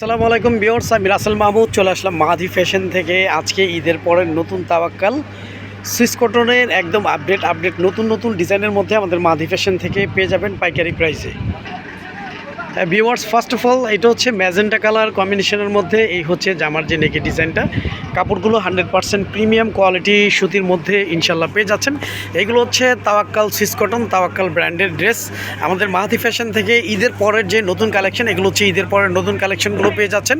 আসসালামু আলাইকুম বিয়র্স আমি রাসেল মাহমুদ, চলে আসলাম মাহাদি ফ্যাশন থেকে। আজকে ঈদের পরের নতুন তাবাক্কাল সুইস কটনের একদম আপডেট আপডেট নতুন নতুন ডিজাইনের মধ্যে আমাদের মাহাদি ফ্যাশন থেকে পেয়ে যাবেন পাইকারি প্রাইসে ভিওয়ার্স ফার্স্ট অফ অল এটা হচ্ছে ম্যাজেন্টা কালার কম্বিনেশনের মধ্যে, এই হচ্ছে জামার যে নেকি ডিজাইনটা কাপড়গুলো হান্ড্রেড পার্সেন্ট প্রিমিয়াম কোয়ালিটি সুতির মধ্যে ইনশাল্লাহ পেয়ে যাচ্ছেন। এগুলো হচ্ছে তাওয়াক্কাল সুইস কটন তাওয়াক্কাল ব্র্যান্ডের ড্রেস আমাদের মাহাতি ফ্যাশন থেকে ঈদের পরের যে নতুন কালেকশন এগুলো হচ্ছে ঈদের পরের নতুন কালেকশনগুলো পেয়ে যাচ্ছেন।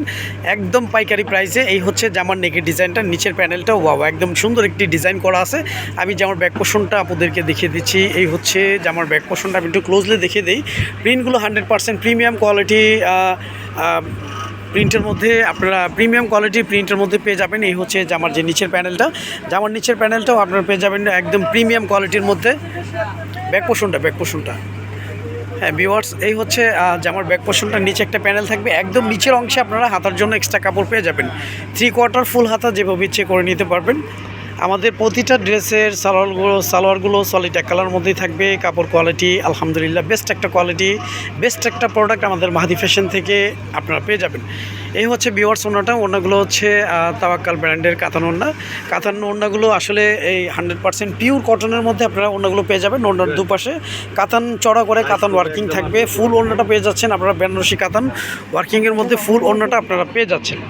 একদম পাইকারি প্রাইসে এই হচ্ছে জামার নেকের ডিজাইনটা নিচের প্যানেলটা ওয়াও একদম সুন্দর একটি ডিজাইন করা আছে। আমি জামার ব্যাক পোষণটা আপনাদেরকে দেখিয়ে দিচ্ছি, এই হচ্ছে জামার ব্যাক পোষণটা আমি একটু ক্লোজলি দেখিয়ে দিই। প্রিন্টগুলো হান্ড্রেড পার্সেন্ট প্রিমিয়াম কোয়ালিটি প্রিন্টের মধ্যে আপনারা প্রিমিয়াম কোয়ালিটি প্রিন্টের মধ্যে পেয়ে যাবেন। এই হচ্ছে জামার যে নিচের প্যানেলটা। জামার নিচের প্যানেলটাও আপনারা পেয়ে যাবেন একদম প্রিমিয়াম কোয়ালিটির মধ্যে। ব্যাক পোষণটা ব্যাক পোষণটা। হ্যাঁ ভিওয়ার্স এই হচ্ছে জামার ব্যাক পোর্শনটার নিচে একটা প্যানেল থাকবে। একদম নিচের অংশে আপনারা হাতার জন্য এক্সট্রা কাপড় পেয়ে যাবেন। থ্রি কোয়ার্টার ফুল হাতা যেভাবে ইচ্ছে করে নিতে পারবেন। আমাদের প্রতিটা ড্রেসের সালোয়ারগুলো সালোয়ারগুলো সলিড এক কালার মধ্যেই থাকবে কাপড় কোয়ালিটি আলহামদুলিল্লাহ বেস্ট একটা কোয়ালিটি বেস্ট একটা প্রোডাক্ট আমাদের মাহাদি ফ্যাশন থেকে আপনারা পেয়ে যাবেন। এই হচ্ছে বিওয়ার্স ওনাটা ওনাগুলো হচ্ছে তাওয়াক্কাল ব্র্যান্ডের কাতান ওন্না কাতান ওন্নাগুলো আসলে এই হান্ড্রেড পার্সেন্ট পিওর কটনের মধ্যে আপনারা ওন্নাগুলো পেয়ে যাবেন ওন্নার দুপাশে। কাতান চড়া করে কাতান ওয়ার্কিং থাকবে ফুল ওন্নাটা পেয়ে যাচ্ছেন আপনারা বেনারসি কাতান। ওয়ার্কিংয়ের মধ্যে ফুল ওন্নাটা আপনারা পেয়ে যাচ্ছেন।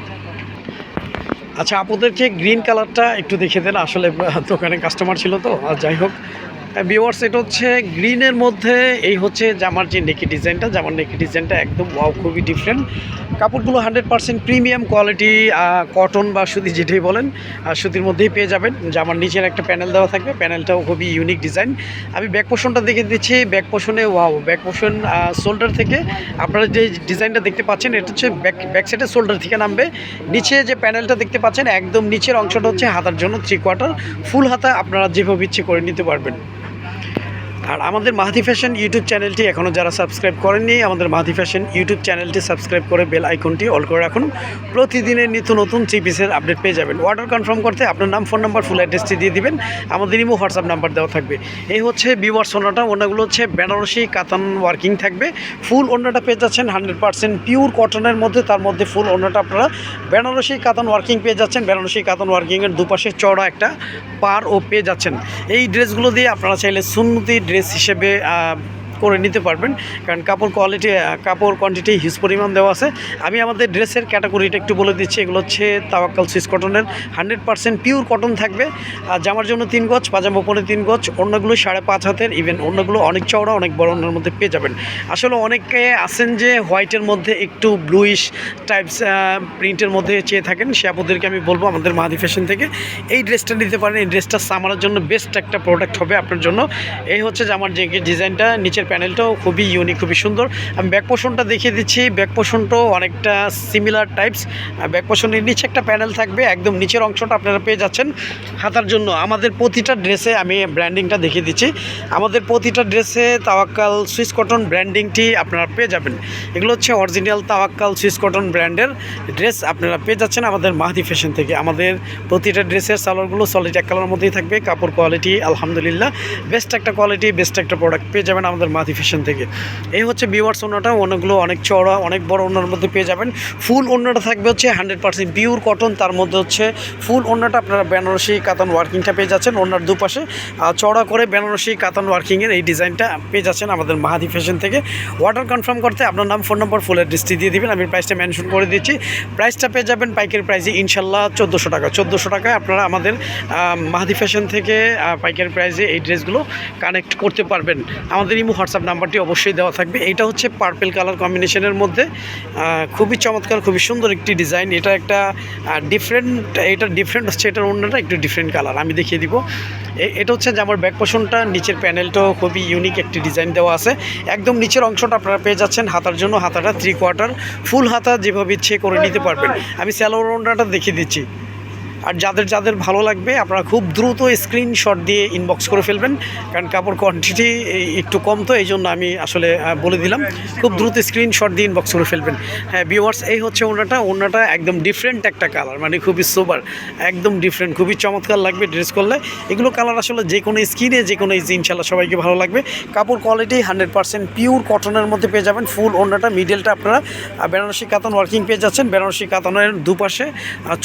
আচ্ছা আপনাদেরকে গ্রিন কালারটা একটু দেখে দেন। আসলে দোকানে কাস্টমার ছিল তো, আর যাই হোক বিওয়ার্স এটা হচ্ছে গ্রিনের মধ্যে এই হচ্ছে জামার যে নেকি ডিজাইনটা জামার নেকি ডিজাইনটা একদম ওয়াও খুবই ডিফারেন্ট কাপড়গুলো hundred percent premium quality cotton বা সুতি যেটাই বলেন সুতির মধ্যেই পেয়ে যাবেন। জামার নিচের একটা প্যানেল দেওয়া থাকবে প্যানেলটাও খুবই ইউনিক ডিজাইন আমি ব্যাক পোষণটা দেখে দিচ্ছি ব্যাক পোষণে ওয়াও ব্যাক পোষণ শোল্ডার থেকে। আপনারা যে ডিজাইনটা দেখতে পাচ্ছেন, এটা হচ্ছে ব্যাক ব্যাক সাইডে শোল্ডার থেকে নামবে। নিচে যে প্যানেলটা দেখতে পাচ্ছেন, একদম নিচের অংশটা হচ্ছে হাতার জন্য থ্রি কোয়ার্টার ফুল হাতা আপনারা যেভাবে ইচ্ছে করে নিতে পারবেন। আর আমাদের মাহাদি ফ্যাশন ইউটিউব চ্যানেলটি এখনও যারা সাবস্ক্রাইব করেননি, আমাদের মাহাদি ফ্যাশন ইউটিউব চ্যানেলটি সাবস্ক্রাইব করে বেল আইকনটি অল করে রাখুন। প্রতিদিনের নিত্য নতুন থ্রি পিসের আপডেট পেয়ে যাবেন। অর্ডার কনফার্ম করতে আপনার নাম, ফোন নাম্বার ফুল অ্যাড্রেসটি দিয়ে দিবেন। আমাদের ইমো, হোয়াটসঅ্যাপ নাম্বার দেওয়া থাকবে। এই হচ্ছে বিওয়ার সোনাটা, ওনাগুলো হচ্ছে বেনারসি কাতান ওয়ার্কিং থাকবে। ফুল ওনাটা পেয়ে যাচ্ছেন হান্ড্রেড পার্সেন্ট পিওর কটনের মধ্যে, তার মধ্যে ফুল ওনাটা আপনারা বেনারসি কাতান ওয়ার্কিং পেয়ে যাচ্ছেন। বেনারসি কাতান ওয়ার্কিংয়ের দুপাশে চড়া একটা পার ও পেয়ে যাচ্ছেন। এই ড্রেসগুলো দিয়ে আপনারা চাইলে সুন্নতি ড্রেস হিসেবে আহ, করে নিতে পারবেন। কারণ কাপড় কোয়ালিটি কাপড় কোয়ান্টিটি হিউজ পরিমাণ দেওয়া আছে। আমি আমাদের ড্রেসের ক্যাটাগরিটা একটু বলে দিচ্ছি। এগুলো হচ্ছে তাওয়াক্কাল সুইস কটনের। হান্ড্রেড পার্সেন্ট পিওর কটন থাকবে। আর জামার জন্য তিন গজ, পাজামা পরে তিন গজ, অন্যগুলো সাড়ে পাঁচ হাতের। ইভেন অন্যগুলো অনেক চওড়া, অনেক বড় অন্যের মধ্যে পেয়ে যাবেন। আসলে অনেকে আছেন যে হোয়াইটের মধ্যে একটু ব্লুইশ টাইপস প্রিন্টের মধ্যে চেয়ে থাকেন। সে আপনাদেরকে আমি বলব আমাদের মাহাদি ফ্যাশন থেকে, এই ড্রেসটা নিতে পারেন। এই ড্রেসটা সামারের জন্য বেস্ট একটা প্রোডাক্ট হবে আপনার জন্য। এই হচ্ছে যে আমার যে ডিজাইনটা নিচের প্যানেলটাও খুবই ইউনিক খুবই সুন্দর। আমি ব্যাক পোষণটা দেখিয়ে দিচ্ছি। ব্যাক পোষণটাও অনেকটা সিমিলার টাইপস ব্যাক পোষণের নিচে একটা প্যানেল থাকবে। একদম নিচের অংশটা আপনারা পেয়ে যাচ্ছেন হাতার জন্য। আমাদের প্রতিটা ড্রেসে আমি ব্র্যান্ডিংটা দেখিয়ে দিচ্ছি। আমাদের প্রতিটা ড্রেসে তাওয়াক্কাল সুইস কটন ব্র্যান্ডিংটি আপনারা পেয়ে যাবেন। এগুলো হচ্ছে অরিজিনাল তাওয়াক্কাল সুইস কটন ব্র্যান্ডের ড্রেস আপনারা পেয়ে যাচ্ছেন আমাদের মাহাদি ফ্যাশন থেকে। আমাদের প্রতিটা ড্রেসের সালোয়ারগুলো সলিড এক কালার মধ্যেই থাকবে। কাপড় কোয়ালিটি আলহামদুলিল্লাহ। বেস্ট একটা কোয়ালিটি বেস্ট একটা প্রোডাক্ট পেয়ে যাবেন আমাদের মাহাদি ফ্যাশন থেকে। এই হচ্ছে বিওয়ার্স ওনাটা অনেকগুলো অনেক চওড়া, অনেক বড় ওনার মধ্যে পেয়ে যাবেন। ফুল ওনাটা থাকবে হচ্ছে হান্ড্রেড পার্সেন্ট পিওর কটন, তার মধ্যে হচ্ছে ফুল ওনাটা আপনারা বেনারসি কাতান ওয়ার্কিংটা পেয়ে যাচ্ছেন ওনার দুপাশে। চওড়া করে বেনারসি কাতান ওয়ার্কিংয়ের এই ডিজাইনটা পেয়ে যাচ্ছেন আমাদের মাহাদি ফ্যাশন থেকে। অর্ডার কনফার্ম করতে আপনার নাম, ফোন নম্বর ফুল অ্যাড্রেসটি দিয়ে দিবেন, আমি প্রাইসটা মেনশন করে দিচ্ছি। প্রাইসটা পেয়ে যাবেন পাইকারি প্রাইসে ইনশাল্লাহ চোদ্দোশো টাকা। চোদ্দোশো টাকায় আপনারা আমাদের মাহাদি ফ্যাশন থেকে পাইকারি প্রাইসে এই ড্রেসগুলো কানেক্ট করতে পারবেন। আমাদের ইমো হোয়াটসঅ্যাপ নাম্বারটি অবশ্যই দেওয়া থাকবে। এটা হচ্ছে পার্পেল কালার কম্বিনেশনের মধ্যে। খুবই চমৎকার, খুবই সুন্দর একটি ডিজাইন এটা একটা ডিফারেন্ট এটা ডিফারেন্ট হচ্ছে, এটার অন্যটা একটু ডিফারেন্ট কালার আমি দেখিয়ে দিব। এটা হচ্ছে যে আমার ব্যাক পোষণটা নিচের প্যানেলটাও খুবই ইউনিক একটি ডিজাইন দেওয়া আছে। একদম নিচের অংশটা আপনারা পেয়ে যাচ্ছেন হাতার জন্য। হাতাটা থ্রি কোয়ার্টার ফুল হাতা যেভাবে ইচ্ছে করে নিতে পারবেন। আমি স্যালোর ওন্ডাটা দেখিয়ে দিচ্ছি। আর যাদের যাদের ভালো লাগবে, আপনারা খুব দ্রুত স্ক্রিনশট দিয়ে ইনবক্স করে ফেলবেন। কারণ কাপড় কোয়ান্টিটি একটু কম তো এই জন্য আমি আসলে বলে দিলাম। খুব দ্রুত স্ক্রিনশট দিয়ে ইনবক্স করে ফেলবেন। হ্যাঁ ভিউয়ার্স এই হচ্ছে ওনাটা ওনাটা একদম ডিফারেন্ট একটা কালার মানে খুবই সুপার একদম ডিফারেন্ট খুবই চমৎকার লাগবে ড্রেস করলে। এগুলো কালার আসলে যে কোনো স্কিনে যে কোনো ইজি ইনশাল্লাহ সবাইকে ভালো লাগবে। কাপড় কোয়ালিটি হান্ড্রেড পার্সেন্ট পিওর কটনের মধ্যে পেয়ে যাবেন ফুল ওনাটা মিডলটা আপনারা। বেনারসি কাতান ওয়ার্কিং পেয়ে যাচ্ছেন। বেনারসি কাতানের দুপাশে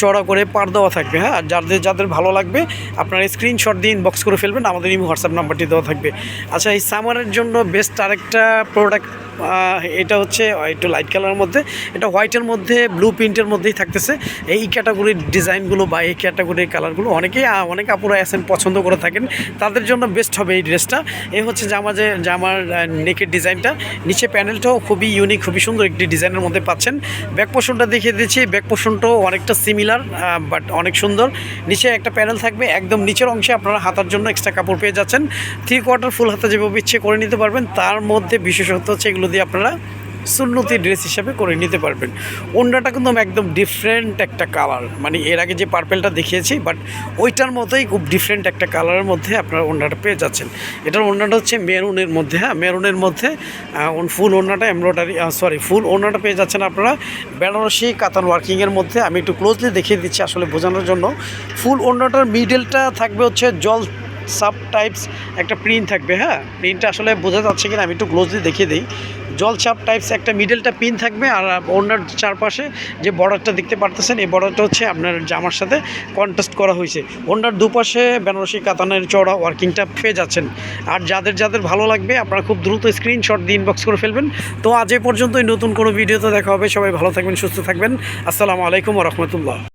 চড়া করে পার দেওয়া থাকবে হ্যাঁ? যাদের যাদের ভালো লাগবে, আপনারা স্ক্রিনশট দিয়ে ইনবক্স করে ফেলবেন, আমাদের এই হোয়াটসঅ্যাপ নাম্বারটি দেওয়া থাকবে। আচ্ছা এই সামারের জন্য বেস্ট আরেকটা প্রোডাক্ট এটা হচ্ছে একটু লাইট কালারের মধ্যে, এটা হোয়াইটের মধ্যে ব্লু প্রিন্টের মধ্যেই থাকতেছে। এই ক্যাটাগরির ডিজাইনগুলো বা এই ক্যাটাগরির কালারগুলো অনেকেই অনেক আপুরা আছেন পছন্দ করে থাকেন। তাদের জন্য বেস্ট হবে এই ড্রেসটা এই হচ্ছে জামা যে জামার নেকের ডিজাইনটা নিচে প্যানেলটাও খুবই ইউনিক খুবই সুন্দর একটি ডিজাইনের মধ্যে পাচ্ছেন। ব্যাক পোর্শনটা দেখিয়ে দিচ্ছি। ব্যাক পোর্শনটাও অনেকটা সিমিলার বাট অনেক সুন্দর। নিচে একটা প্যানেল থাকবে, একদম নিচের অংশে আপনারা হাতার জন্য এক্সট্রা কাপড় পেয়ে যাচ্ছেন। থ্রি কোয়ার্টার ফুল হাতা যেভাবে ইচ্ছে করে নিতে পারবেন, তার মধ্যে বিশেষত হচ্ছে এগুলো দিয়ে আপনারা সুন্নতি ড্রেস হিসাবে করে নিতে পারবেন। ওন্ডাটা কিন্তু একদম ডিফারেন্ট একটা কালার মানে এর আগে যে পার্পেলটা দেখিয়েছি বাট ওইটার মতোই খুব ডিফারেন্ট একটা কালারের মধ্যে আপনারা ওন্ডাটা পেয়ে যাচ্ছেন। এটার ওন্ডাটা হচ্ছে মেরুনের মধ্যে হ্যাঁ? মেরুনের মধ্যে ফুল ওন্ডাটা এমব্রয়ডারি সরি ফুল ওন্ডাটা পেয়ে যাচ্ছেন আপনারা। বেনারসি কাতান ওয়ার্কিংয়ের মধ্যে, আমি একটু ক্লোজলি দেখিয়ে দিচ্ছি আসলে বোঝানোর জন্য। ফুল ওন্ডাটার মিডলটা থাকবে হচ্ছে জল সাব টাইপস একটা প্রিন্ট থাকবে হ্যাঁ? প্রিন্টটা আসলে বোঝা যাচ্ছে কিনা, আমি একটু ক্লোজলি দেখিয়ে দিই। জল চাপ টাইপস একটা মিডলটা পিন থাকবে আর ওনার চারপাশে যে বর্ডারটা দেখতে পারতেছেন, এই বর্ডারটা হচ্ছে আপনার জামার সাথে কন্টেস্ট করা হয়েছে। ওনার দুপাশে বেনারসি কাতানের চড়া ওয়ার্কিংটা পেয়ে যাচ্ছেন। আর যাদের যাদের ভালো লাগবে, আপনারা খুব দ্রুত স্ক্রিনশট দিয়ে ইনবক্স করে ফেলবেন। তো আজ এ পর্যন্তই, নতুন কোনো ভিডিওতে দেখা হবে। সবাই ভালো থাকবেন, সুস্থ থাকবেন। আসসালামু আলাইকুম রহমতুল্লাহ।